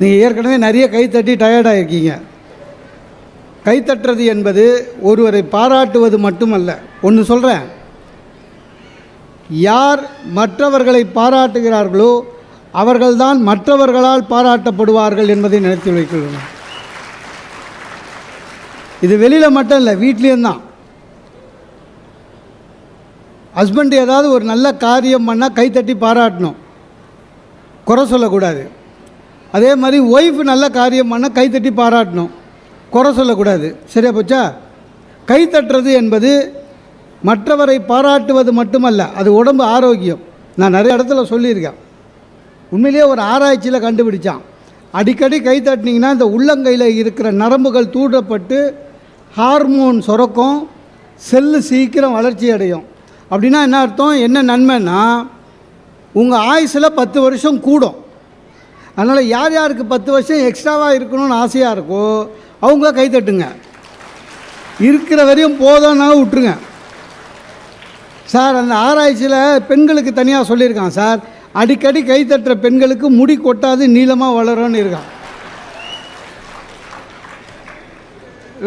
நீங்கள் ஏற்கனவே நிறைய கை தட்டி டயர்டாக இருக்கீங்க கைத்தட்டுறது என்பது ஒருவரை பாராட்டுவது மட்டுமல்ல. ஒன்று சொல்கிறேன் யார் மற்றவர்களை பாராட்டுகிறார்களோ அவர்கள்தான் மற்றவர்களால் பாராட்டப்படுவார்கள் என்பதை நினைத்து வைக்கணும் இது வெளியில் மட்டும் இல்லை வீட்லேயும் தான். ஹஸ்பண்ட் ஏதாவது ஒரு நல்ல காரியம் பண்ணால் கைத்தட்டி பாராட்டணும். குறை சொல்லக்கூடாது. அதே மாதிரி ஒய்ஃப் நல்ல காரியம் பண்ணால் கைத்தட்டி பாராட்டணும். குறை சொல்லக்கூடாது. சரியா போச்சா? கைத்தட்டுறது என்பது மற்றவரை பாராட்டுவது மட்டுமல்ல அது உடம்பு ஆரோக்கியம். நான் நிறைய இடத்துல சொல்லியிருக்கேன். உண்மையிலேயே ஒரு ஆராய்ச்சியில் கண்டுபிடிச்சான். அடிக்கடி கை தட்டினீங்கன்னா இந்த உள்ளங்கையில் இருக்கிற நரம்புகள் தூண்டப்பட்டு ஹார்மோன் சுரக்கும் செல்லு சீக்கிரம் வளர்ச்சி அடையும். அப்படின்னா என்ன அர்த்தம்? என்ன நன்மைன்னா உங்கள் ஆயுசில் பத்து வருஷம் கூடும். அதனால் யார் யாருக்கு பத்து வருஷம் எக்ஸ்ட்ராவாக இருக்கணும்னு ஆசையாக இருக்கோ அவங்க கைத்தட்டுங்க இருக்கிற வரையும் போதோன்னா விட்டுருங்க. சார் அந்த ஆராய்ச்சியில் பெண்களுக்கு தனியாக சொல்லியிருக்கான் சார். அடிக்கடி கைத்தட்டுற பெண்களுக்கு முடி கொட்டாது நீளமாக வளரும்னு இருக்கான்.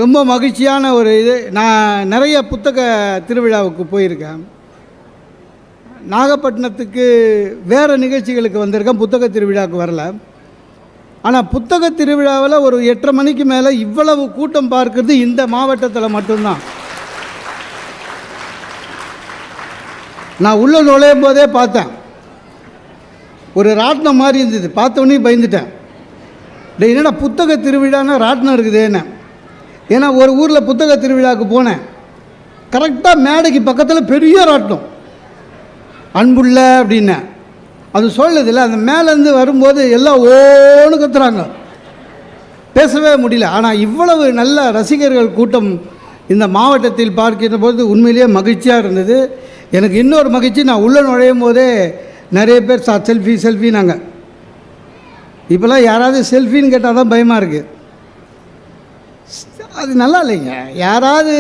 ரொம்ப மகிழ்ச்சியான ஒரு இது. நான் நிறைய புத்தக திருவிழாவுக்கு போயிருக்கேன். நாகப்பட்டினத்துக்கு வேறு நிகழ்ச்சிகளுக்கு வந்திருக்கேன். புத்தக திருவிழாவுக்கு வரல. ஆனால் புத்தக திருவிழாவில் ஒரு எட்டரை மணிக்கு மேலே இவ்வளவு கூட்டம் பார்க்கறது இந்த மாவட்டத்தில் மட்டும்தான். நான் உள்ளே நுழையும் போதே பார்த்தேன். ஒரு ராட்டினம் மாதிரி இருந்தது. பார்த்தோன்னே பயந்துட்டேன். என்னடா புத்தக திருவிழான்னா ராட்டினம் இருக்குதேன்னு. ஏன்னா ஒரு ஊரில் புத்தக திருவிழாவுக்கு போனேன். கரெக்டாக மேடைக்கு பக்கத்தில் பெரிய ராட்டினம். அன்புள்ள அப்படின்னேன் அது சொல்லுதில்ல அந்த மேலேருந்து வரும்போது எல்லாம் ஓன்னு கத்துறாங்க. பேசவே முடியல. ஆனால் இவ்வளவு நல்ல ரசிகர்கள் கூட்டம் இந்த மாவட்டத்தில் பார்க்கின்ற போது உண்மையிலேயே மகிழ்ச்சியாக இருந்தது. எனக்கு இன்னொரு மகிழ்ச்சி நான் உள்ளே நுழையும் போதே நிறைய பேர் சா செல்ஃபி செல்ஃபி நாங்கள் இப்போல்லாம் யாராவது செல்ஃபின்னு கேட்டால் தான் பயமாக இருக்குது அது நல்லா இல்லைங்க. யாராவது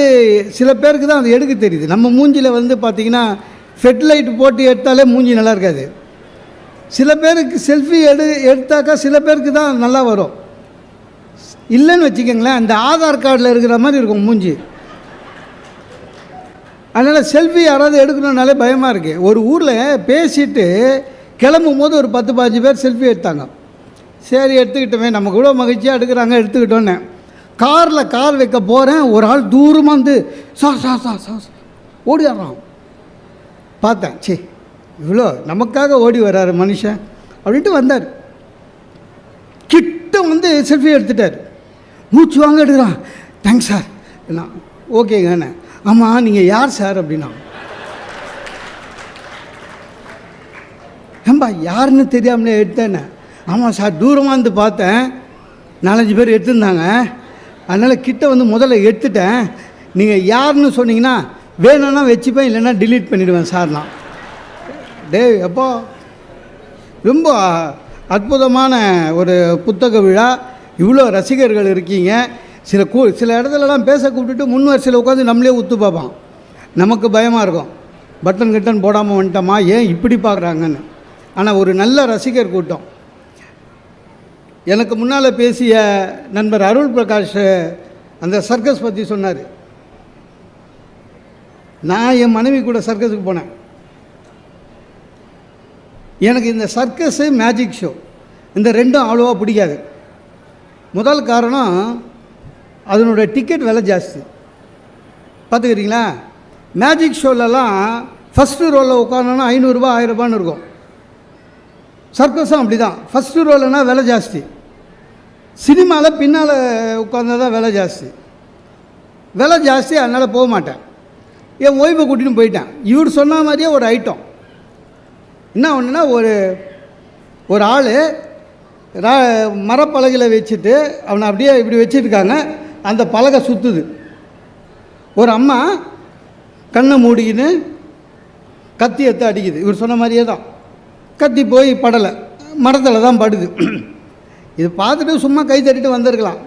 சில பேருக்கு தான் அது எடுக்க தெரியுது. நம்ம மூஞ்சியில் வந்து பார்த்திங்கன்னா ஃபெட்லைட் போட்டு எடுத்தாலே மூஞ்சி நல்லா இருக்காது. சில பேருக்கு செல்ஃபி எடு எடுத்தாக்கா சில பேருக்கு தான் நல்லா வரும். இல்லைன்னு வச்சுக்கோங்களேன் அந்த ஆதார் கார்டில் இருக்கிற மாதிரி இருக்கும் மூஞ்சி. அதனால் செல்ஃபி யாராவது எடுக்கணுன்னாலே பயமாக இருக்குது ஒரு ஊரில் பேசிட்டு கிளம்பும் போது ஒரு பத்து பாஞ்சு பேர் செல்ஃபி எடுத்தாங்க. சரி எடுத்துக்கிட்டோமே நம்ம கூட மகிழ்ச்சியாக எடுக்கிறாங்க எடுத்துக்கிட்டோன்னே. காரில் கார் வைக்க போகிறேன் ஒரு ஆள் தூரமாக வந்து சார் சார் சார் சார் ஓடிடுறான் பார்த்தேன் சே இவ்வளோ நமக்காக ஓடி வர்றாரு மனுஷன் அப்படின்ட்டு வந்தார். கிட்ட வந்து செல்ஃபி எடுத்துட்டார். மூச்சு வாங்க எடுக்கிறான். தேங்க்ஸ் சார் நான் ஓகேங்கண்ணே ஆமாம் நீங்கள் யார் சார் அப்படின்னா. ஏம்பா யாருன்னு தெரியாமலே எடுத்தேனே. ஆமாம் சார் தூரமாக இருந்து பார்த்தேன். நாலஞ்சு பேர் எடுத்திருந்தாங்க. அதனால் கிட்ட வந்து முதல்ல எடுத்துட்டேன். நீங்கள் யாருன்னு சொன்னீங்கன்னா வேணும்னா வச்சுப்பேன் இல்லைன்னா டிலீட் பண்ணிவிடுவேன் சார் டே எப்போ அப்போ ரொம்ப அற்புதமான ஒரு புத்தக விழா. இவ்வளோ ரசிகர்கள் இருக்கீங்க. சில கூ சில இடத்துலலாம் பேச கூப்பிட்டுட்டு முன் வரிசையில் உட்காந்து நம்மளே ஒத்து பார்ப்பான். நமக்கு பயமாக இருக்கும். பட்டன் கிட்டன் போடாமல் வந்துட்டோமா? ஏன் இப்படி பார்க்குறாங்கன்னு. ஆனால் ஒரு நல்ல ரசிகர் கூட்டம். எனக்கு முன்னால் பேசிய நண்பர் அருள் பிரகாஷ் அந்த சர்க்கஸ் பற்றி சொன்னார். நான் என் மனைவி கூட சர்க்கஸுக்கு போனேன். எனக்கு இந்த சர்க்கஸு மேஜிக் ஷோ இந்த ரெண்டும் அவ்வளோவா பிடிக்காது. முதல் காரணம் அதனுடைய டிக்கெட் விலை ஜாஸ்தி. பார்த்துக்கிறீங்களா? மேஜிக் ஷோலலாம் ஃபஸ்ட்டு ரோவில் உட்காந்தோன்னா ஐநூறுரூபா ஆயிரரூபான்னு இருக்கும். சர்க்கஸும் அப்படி தான் ஃபஸ்ட்டு ரோலனா விலை ஜாஸ்தி. சினிமாவில் பின்னால் உட்காந்தா தான் விலை ஜாஸ்தி. விலை ஜாஸ்தி அதனால் போக மாட்டேன். என் ஒய்ஃபை கூட்டின்னு போயிட்டேன். இவர் சொன்ன மாதிரியே ஒரு ஐட்டம் என்ன ஒன்றுனா ஒரு ஒரு ஆள் ரா மரப்பலகையில் வச்சுட்டு அவனை அப்படியே இப்படி வச்சுருக்காங்க. அந்த பலகை சுற்றுது ஒரு அம்மா கண்ணை மூடிக்கின்னு கத்தி எடுத்து அடிக்குது. இவர் சொன்ன மாதிரியே தான். கத்தி போய் படலை. மரத்தில் தான் படுது. இது பார்த்துட்டு சும்மா கை தட்டிட்டு வந்திருக்கலாம்.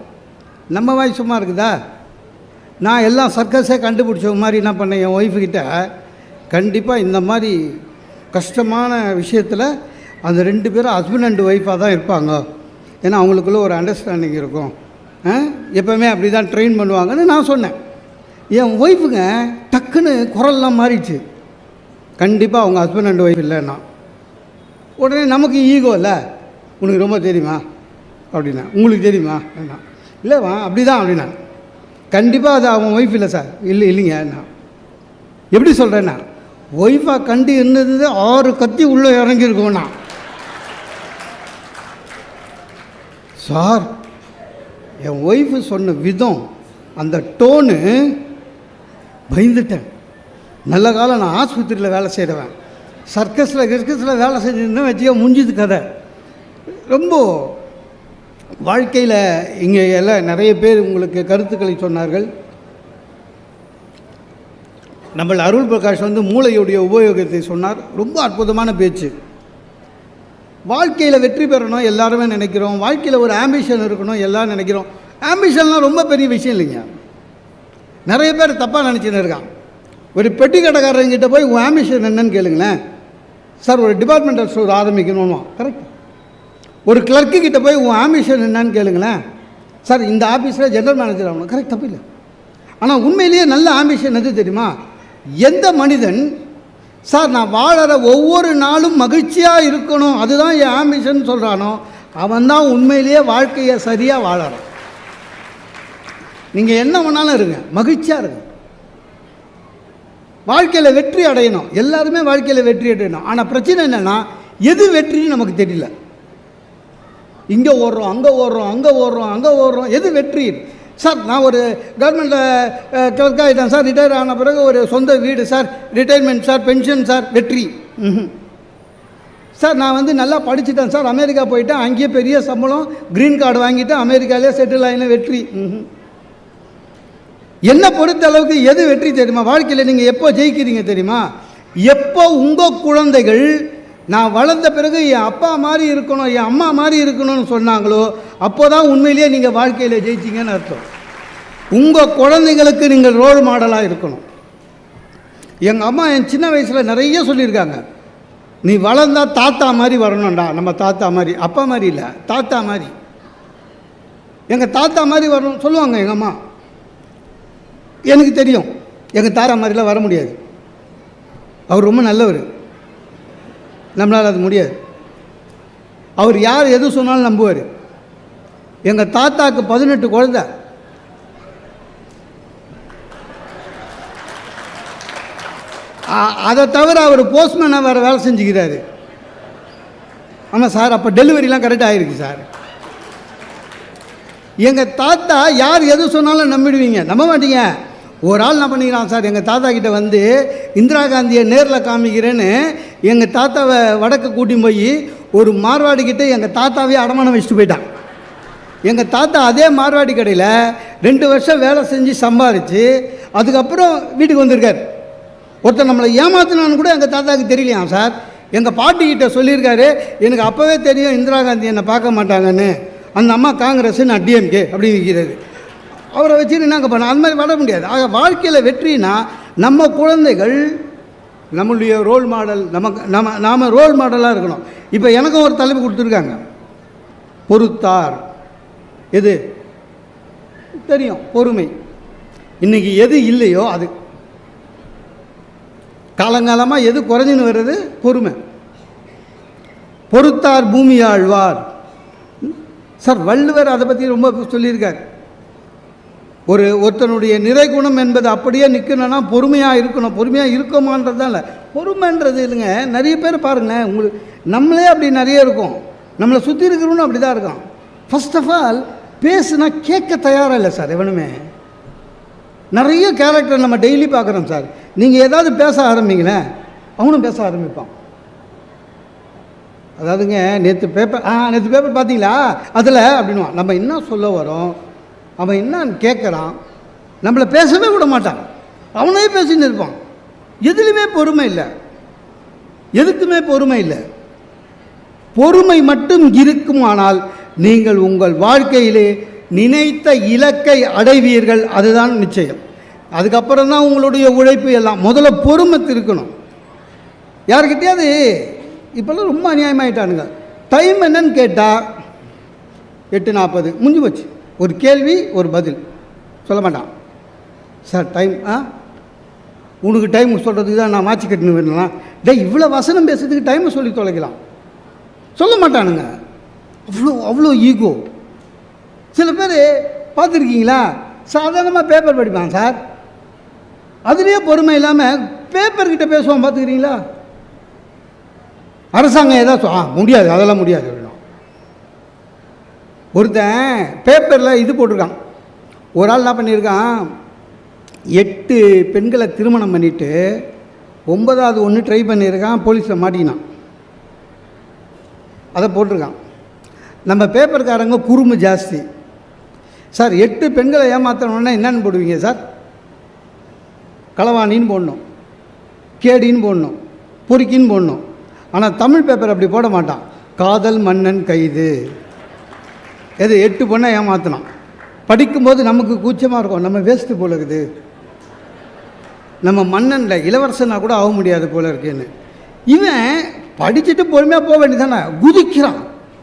நம்ம வாய் சும்மா இருக்குதா? நான் எல்லாம் சர்க்கஸே கண்டுபிடிச்ச மாதிரி என்ன பண்ணேன் என் ஒய்ஃபுக்கிட்ட கண்டிப்பாக இந்த மாதிரி கஷ்டமான விஷயத்தில் அந்த ரெண்டு பேரும் ஹஸ்பண்ட் அண்ட் ஒய்ஃபாக தான் இருப்பாங்க. ஏன்னா அவங்களுக்குள்ள ஒரு அண்டர்ஸ்டாண்டிங் இருக்கும். ஆ? அப்படி தான் ட்ரெயின் பண்ணுவாங்கன்னு நான் சொன்னேன். என் ஒய்ஃபுங்க டக்குன்னு குரல்லாம் மாறிடுச்சு. கண்டிப்பாக அவங்க ஹஸ்பண்ட் அண்ட் ஒய்ஃப் இல்லைன்னா. உடனே நமக்கு ஈகோ இல்லை. உனக்கு ரொம்ப தெரியுமா? அப்படின்னா உங்களுக்கு தெரியுமா? அப்படின்னா இல்லைவா அப்படி தான் அப்படின்னா. கண்டிப்பாக அது அவன் ஒய்ஃப் இல்லை சார் இல்லை இல்லைங்க நான். எப்படி சொல்கிறேன்னா ஒய்ஃபாக கண்டு இருந்தது ஆறு கத்தி உள்ளே இறங்கியிருக்கோண்ணா சார் என் ஒய்ஃபு சொன்ன விதம் அந்த டோனு பயந்துட்டேன். நல்ல காலம் நான் ஆஸ்பத்திரியில் வேலை செய்கிறவன் சர்க்கஸில் கிர்கஸில் வேலை செஞ்சிருந்தேன் வச்சுக்க முடிஞ்சது கதை. ரொம்ப வாழ்க்கையில் இங்கே எல்லாம் நிறைய பேர் உங்களுக்கு கருத்துக்களை சொன்னார்கள். நம்ம அருள் பிரகாஷ் வந்து மூளையுடைய உபயோகத்தை சொன்னார். ரொம்ப அற்புதமான பேச்சு. வாழ்க்கையில் வெற்றி பெறணும் எல்லாருமே நினைக்கிறோம். வாழ்க்கையில் ஒரு ஆம்பிஷன் இருக்கணும் எல்லாம் நினைக்கிறோம். ஆம்பிஷன்லாம் ரொம்ப பெரிய விஷயம் இல்லைங்க. நிறைய பேர் தப்பாக நினச்சின்னு இருக்கான். ஒரு பெட்டி கடைக்காரங்கிட்ட போய் உன் ஆம்பிஷன் என்னன்னு கேளுங்களேன். சார் ஒரு டிபார்ட்மெண்டல் ஸ்டோர் ஆரம்பிக்கணும் கரெக்ட் ஒரு கிளர்க்கு கிட்ட போய் உன் ஆம்பிஷன் என்னன்னு கேளுங்களேன். சார் இந்த ஆஃபீஸில் ஜென்ரல் மேனேஜர் ஆகணும். கரெக்ட் தப்பு இல்லை. ஆனால் உண்மையிலேயே நல்ல ஆம்பிஷன் எது தெரியுமா? எந்த மனிதன் சார் நான் வாழற ஒவ்வொரு நாளும் மகிழ்ச்சியாக இருக்கணும். அதுதான் என் ஆம்பிஷன் சொல்கிறானோ அவன் தான் உண்மையிலேயே வாழ்க்கையை சரியாக வாழறான். நீங்கள் என்ன வேணாலும் இருங்க. மகிழ்ச்சியாக இருங்க. வாழ்க்கையில் வெற்றி அடையணும். எல்லாருமே வாழ்க்கையில் வெற்றி அடையணும். ஆனால் பிரச்சனை என்னென்னா எது வெற்றின்னு நமக்கு தெரியல. இங்கே ஓடுறோம் அங்கே ஓடுறோம் அங்கே ஓடுறோம் அங்கே ஓடுறோம். எது வெற்றி? சார் நான் ஒரு கவர்மெண்ட்டில் கிளர்க் ஆகிட்டேன் சார் ரிட்டையர் ஆன பிறகு ஒரு சொந்த வீடு sir. Retirement sir. Pension sir. வெற்றி. சார் நான் வந்து நல்லா படிச்சுட்டேன் சார். அமெரிக்கா போயிட்டேன். அங்கேயே பெரிய சம்பளம். க்ரீன் கார்டு வாங்கிட்டேன் அமெரிக்காலே செட்டில் ஆகின வெற்றி. ம்ஹும். என்னை பொறுத்த அளவுக்கு எது வெற்றி தெரியுமா? வாழ்க்கையில் நீங்கள் எப்போ ஜெயிக்கிறீங்க தெரியுமா? எப்போ உங்கள் குழந்தைகள் நான் வளர்ந்த பிறகு என் அப்பா மாதிரி இருக்கணும் என் அம்மா மாதிரி இருக்கணும்னு சொன்னாங்களோ அப்போ தான் உண்மையிலேயே நீங்கள் வாழ்க்கையில் ஜெயிச்சிங்கன்னு அர்த்தம். உங்கள் குழந்தைங்களுக்கு நீங்கள் ரோல் மாடலாக இருக்கணும். எங்கள் அம்மா என் சின்ன வயசில் நிறைய சொல்லியிருக்காங்க. நீ வளர்ந்தா தாத்தா மாதிரி வரணும்டா நம்ம தாத்தா மாதிரி அப்பா மாதிரி இல்லை தாத்தா மாதிரி எங்கள் தாத்தா மாதிரி வரணும் சொல்லுவாங்க எங்கள் அம்மா. எனக்கு தெரியும் எங்கள் தாத்தா மாதிரிலாம் வர முடியாது. அவர் ரொம்ப நல்லவர். நம்மளால் அது முடியாது. அவர் யார் எது சொன்னாலும் நம்புவார். எங்கள் தாத்தாக்கு பதினெட்டு குழந்த. அதை தவிர அவர் போஸ்ட்மேனாக வேறு வேலை செஞ்சுக்கிறாரு. ஆமாம் சார் அப்போ டெலிவரிலாம் கரெக்டாக ஆகிருக்கு சார். எங்கள் தாத்தா யார் எது சொன்னாலும் நம்பிடுவீங்க. நம்ப மாட்டீங்க. ஒரு ஆள் என்ன பண்ணிக்கிறான் சார்? எங்கள் தாத்தா கிட்டே வந்து இந்திரா காந்தியை நேரில் காமிக்கிறேன்னு எங்கள் தாத்தாவை வடக்கு கூட்டி போய் ஒரு மார்வாடிக்கிட்ட எங்கள் தாத்தாவே அடமானம் வச்சுட்டு போயிட்டான். எங்கள் தாத்தா அதே மார்வாடி கடையில் ரெண்டு வருஷம் வேலை செஞ்சு சம்பாரித்து அதுக்கப்புறம் வீட்டுக்கு வந்திருக்கார். ஒருத்தர் நம்மளை ஏமாத்தினான்னு கூட எங்கள் தாத்தாவுக்கு தெரியலையாம் சார்? எங்கள் பாட்டிக்கிட்ட சொல்லியிருக்காரு எனக்கு அப்போவே தெரியும் இந்திரா காந்தி என்னை பார்க்க மாட்டாங்கன்னு. அந்த அம்மா காங்கிரஸ் நான் டிஎம்கே அப்படின்னு இருக்கிறாரு அவரை வச்சுட்டு என்னங்க பண்ண அந்த மாதிரி வர முடியாது. ஆக வாழ்க்கையில் வெற்றினா நம்ம குழந்தைகள் நம்மளுடைய ரோல் மாடல் நமக்கு நம்ம நாம் ரோல் மாடலாக இருக்கணும். இப்போ எனக்கும் ஒரு தலைப்பு கொடுத்துருக்காங்க. பொறுத்தார். எது? தெரியும் பொறுமை. இன்னைக்கு எது இல்லையோ அது. காலங்காலமாக எது குறைஞ்சின்னு வர்றது? பொறுமை. பொறுத்தார் பூமி ஆழ்வார். சார் வள்ளுவர் அதை பற்றி ரொம்ப சொல்லியிருக்கார். ஒரு ஒருத்தனுடைய நிறைகுணம் என்பது அப்படியே நிற்கணும்னா பொறுமையாக இருக்கணும். பொறுமையாக இருக்கோமான்றதுதான் இல்லை. பொறுமைன்றது இல்லைங்க. நிறைய பேர் பாருங்களேன் உங்களுக்கு நம்மளே அப்படி நிறைய இருக்கும். நம்மளை சுற்றி இருக்கிறவனும் அப்படி தான் இருக்கும் ஃபர்ஸ்ட் ஆஃப் ஆல் பேசுனா கேட்க தயாராக இல்லை சார் எவனுமே. நிறைய கேரக்டர் நம்ம டெய்லி பார்க்குறோம் சார். நீங்கள் ஏதாவது பேச ஆரம்பிங்களேன் அவனும் பேச ஆரம்பிப்பான். அதாவதுங்க நேற்று பேப்பர் ஆ நேற்று பேப்பர் பார்த்தீங்களா? அதில் அப்படின்வான் நம்ம என்ன சொல்ல வரோம்? அவன் என்ன கேட்குறான் நம்மளை பேசவே விட மாட்டான். அவனே பேசின்னு இருப்பான். எதுலையுமே பொறுமை இல்லை. எதுக்குமே பொறுமை இல்லை. பொறுமை மட்டும் இருக்குமானால் நீங்கள் உங்கள் வாழ்க்கையிலே நினைத்த இலக்கை அடைவீர்கள் அதுதான் நிச்சயம். அதுக்கப்புறம் தான் உங்களுடைய உழைப்பு எல்லாம் முதல்ல பொறுமை இருக்கணும். யாருக்கிட்டையாவது இப்போல்லாம் ரொம்ப அநியாயமாயிட்டானுங்க. டைம் என்னன்னு கேட்டால் எட்டு நாற்பது முடிஞ்சு போச்சு. ஒரு கேள்வி ஒரு பதில். சொல்ல மாட்டான். சார் டைம் ஆ? உனக்கு டைம் சொல்கிறதுக்கு தான் நான் மாற்றி கட்டினு வேணலாம் டே இவ்வளோ வசனம் பேசுறதுக்கு டைமை சொல்லி தொலைக்கலாம். சொல்ல மாட்டானுங்க. அவ்வளோ அவ்வளோ ஈகோ சில பேர் பார்த்துருக்கீங்களா? சாதாரணமாக பேப்பர் படிப்பான் சார். அதுலேயே பொறுமை இல்லாமல் பேப்பர்கிட்ட பேசுவான் பார்த்துக்கிறீங்களா? அரசாங்கம் ஏதாவது ஆ முடியாது. அதெல்லாம் முடியாது. ஒருத்தன் பேப்பரில் இது போட்டிருக்கான். ஒரு ஆள் என்ன பண்ணியிருக்கான்? எட்டு பெண்களை திருமணம் பண்ணிவிட்டு ஒன்பதாவது ஒன்று ட்ரை பண்ணியிருக்கான் போலீஸில் மாட்டிக்கினான். அதை போட்டிருக்கான். நம்ம பேப்பர்காரங்க குறும்பு ஜாஸ்தி. சார் எட்டு பெண்களை ஏமாத்தணுன்னா என்னென்னு போடுவீங்க சார்? களவாணின்னு போடணும் கேடின்னு போடணும் பொறுக்கின்னு போடணும். ஆனால் தமிழ் பேப்பர் அப்படி போட மாட்டான். காதல் மன்னன் கைது. எது எட்டு பொண்ணை ஏமாத்தினான் படிக்கும்போது நமக்கு கூச்சமாக இருக்கும். நம்ம வேஸ்ட்டு போல இருக்குது. நம்ம மன்னனில் இளவரசனாக கூட ஆக முடியாது போல இருக்குன்னு. இவன் படிச்சுட்டு பொறுமையாக போக வேண்டியதானே குதிக்கிறான்.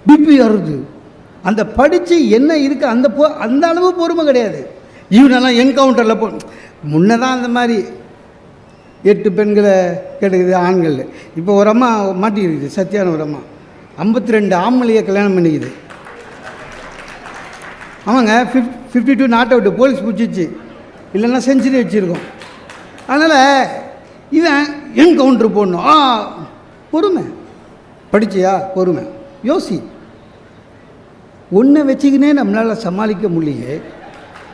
பிபி வருது அந்த படித்து என்ன இருக்குது அந்த பொ அந்த அளவு பொறுமை கிடையாது. இவனெல்லாம் என்கவுண்டரில் போ முன்ன தான் அந்த மாதிரி எட்டு பெண்களை கிடைக்குது ஆண்கள். இப்போ ஒரு அம்மா மாட்டிக்கிருக்குது சத்தியான ஒரு அம்மா. ஐம்பத்தி ரெண்டு ஆம்பளையை கல்யாணம் பண்ணிக்குது. ஆமாங்க fif fifty two not out police பிடிச்சிச்சு. இல்லைன்னா செஞ்சுரி வச்சுருக்கோம். அதனால் இவன் என் கவுண்டர் போடணும். ஆ பொறுமை. படிச்சியா? பொறுமை. யோசி. ஒன்றை வச்சுக்கினே நம்மளால் சமாளிக்க முடியலையே.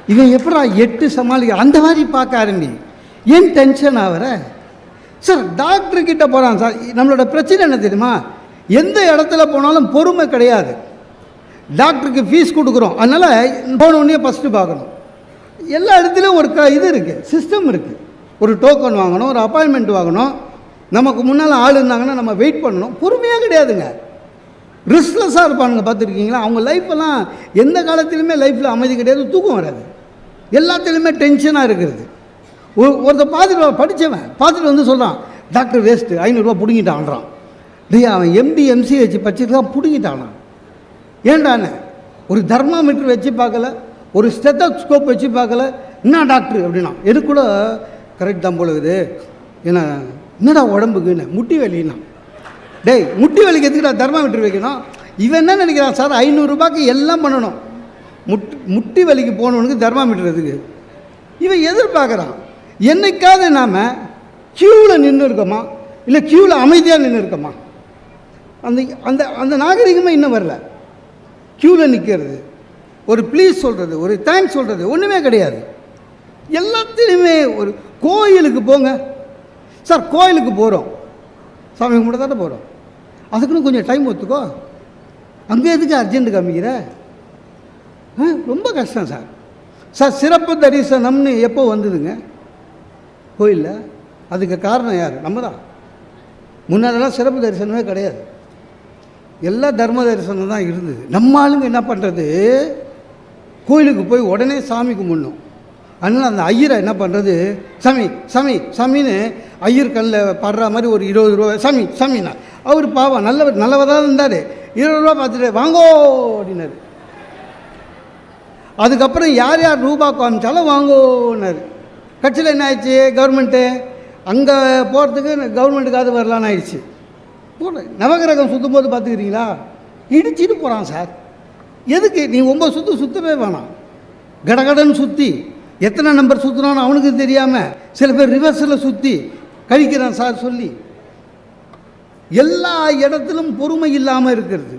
இவன் எப்படா எட்டு சமாளிக்க அந்த மாதிரி பார்க்க ஆரம்பி ஏன் டென்ஷன் ஆகிற சார் டாக்டர் கிட்ட போகிறான் சார் நம்மளோட பிரச்சனை என்ன தெரியுமா? எந்த இடத்துல போனாலும் பொறுமை கிடையாது. டாக்டருக்கு ஃபீஸ் கொடுக்குறோம். அதனால் போனோடனே ஃபஸ்ட்டு பார்க்கணும். எல்லா இடத்துலையும் ஒரு க இது இருக்குது சிஸ்டம் இருக்குது ஒரு டோக்கன் வாங்கணும் ஒரு அப்பாயின்மெண்ட் வாங்கணும். நமக்கு முன்னால் ஆள் இருந்தாங்கன்னா நம்ம வெயிட் பண்ணணும். பொறுமையாக கிடையாதுங்க. ரிஸ்க்லெஸ்ஸாக இருப்பானுங்க பார்த்துருக்கீங்களா? அவங்க லைஃப்பெல்லாம் எந்த காலத்துலையுமே லைஃப்பில் அமைதி கிடையாது தூக்கம் வராது. எல்லாத்துலேயுமே டென்ஷனாக இருக்கிறது. ஒரு ஒருத்தர் பார்த்துட்டு படித்தவன் பார்த்துட்டு வந்து சொல்கிறான் டாக்டர் வேஸ்ட்டு ஐநூறுரூவா பிடுங்கிட்டான்றான். டே அவன் எம்டி எம்சி தான் படிச்சிருக்கான் பிடுங்கிட்டானா ஏண்டாண்ணே ஒரு தர்மாமீட்டர் வச்சு பார்க்கல ஒரு ஸ்டெத்தோஸ்கோப் வச்சு பார்க்கல என்ன டாக்டர் அப்படின்னா எனக்கு கூட கரெக்ட் தான் போல ஏன்னா என்னடா உடம்புக்குன்னு முட்டி வலின்னா. டேய் முட்டி வலிக்கு எதுக்குடா தர்மாமீட்டர் வைக்கணும். இவன் என்ன நினைக்கிறான் சார்? ஐநூறுரூபாய்க்கு எல்லாம் பண்ணணும். முட் முட்டி வலிக்கு போனவனுக்கு தர்மாமீட்டர் எதுக்கு? இவன் எதிர்பார்க்குறான். என்னைக்காவது நாம் க்யூவில் நின்று இருக்கோமா? இல்லை க்யூவில் அமைதியாக நின்று இருக்கோமா? அந்த அந்த அந்த நாகரிகமே இன்னும் வரல. க்யூவில் நிற்கிறது ஒரு ப்ளீஸ் சொல்கிறது ஒரு தேங்க்ஸ் சொல்கிறது ஒன்றுமே கிடையாது. எல்லாத்துலேயுமே ஒரு கோயிலுக்கு போங்க. சார் கோயிலுக்கு போகிறோம் சாமி கும்பிட தானே போகிறோம் அதுக்குன்னு கொஞ்சம் டைம் ஒத்துக்கோ. அங்கே எதுக்கு அர்ஜென்ட்டு காமிக்கிற? ஆ, ரொம்ப கஷ்டம் சார் சார் சிறப்பு தரிசனம்னு எப்போ வந்ததுங்க? கோயிலில். அதுக்கு காரணம் யார்? நம்ம தான். முன்னாடிலாம் சிறப்பு தரிசனமே கிடையாது. எல்லா தர்ம தரிசனம் தான் இருந்தது. நம்ம ஆளுங்க என்ன பண்ணுறது கோயிலுக்கு போய் உடனே சாமி கும்பிடணும். அதனால் அந்த ஐயரை என்ன பண்ணுறது சாமி சாமி சாமின்னு ஐயர் கல்லில் படுற மாதிரி ஒரு இருபது ரூபா சாமி சாமினா அவர் பாவம் நல்லவர் நல்லவர் தான் இருந்தார். இருபது ரூபா பார்த்துட்டு வாங்கோ அப்படின்னாரு. அதுக்கப்புறம் யார் யார் ரூபா காமிச்சாலும் வாங்கோன்னாரு. கட்சியில் என்ன ஆயிடுச்சு? கவர்மெண்ட்டு. அங்கே போகிறதுக்கு கவர்மெண்ட்டுக்காவது வரலான்னு ஆயிடுச்சு. போகிறேன் நவகிரகம் சுற்றும் போது பார்த்துக்கிறீங்களா? இடிச்சிட்டு போகிறான் சார். எதுக்கு? நீ ஒம்பது சுற்று சுற்றவே வேணாம். கடகடன் சுற்றி எத்தனை நம்பர் சுற்றுனான்னு அவனுக்கு தெரியாமல் சில பேர் ரிவர்ஸில் சுற்றி கழிக்கிறான் சார் சொல்லி. எல்லா இடத்திலும் பொறுமை இல்லாமல் இருக்கிறது.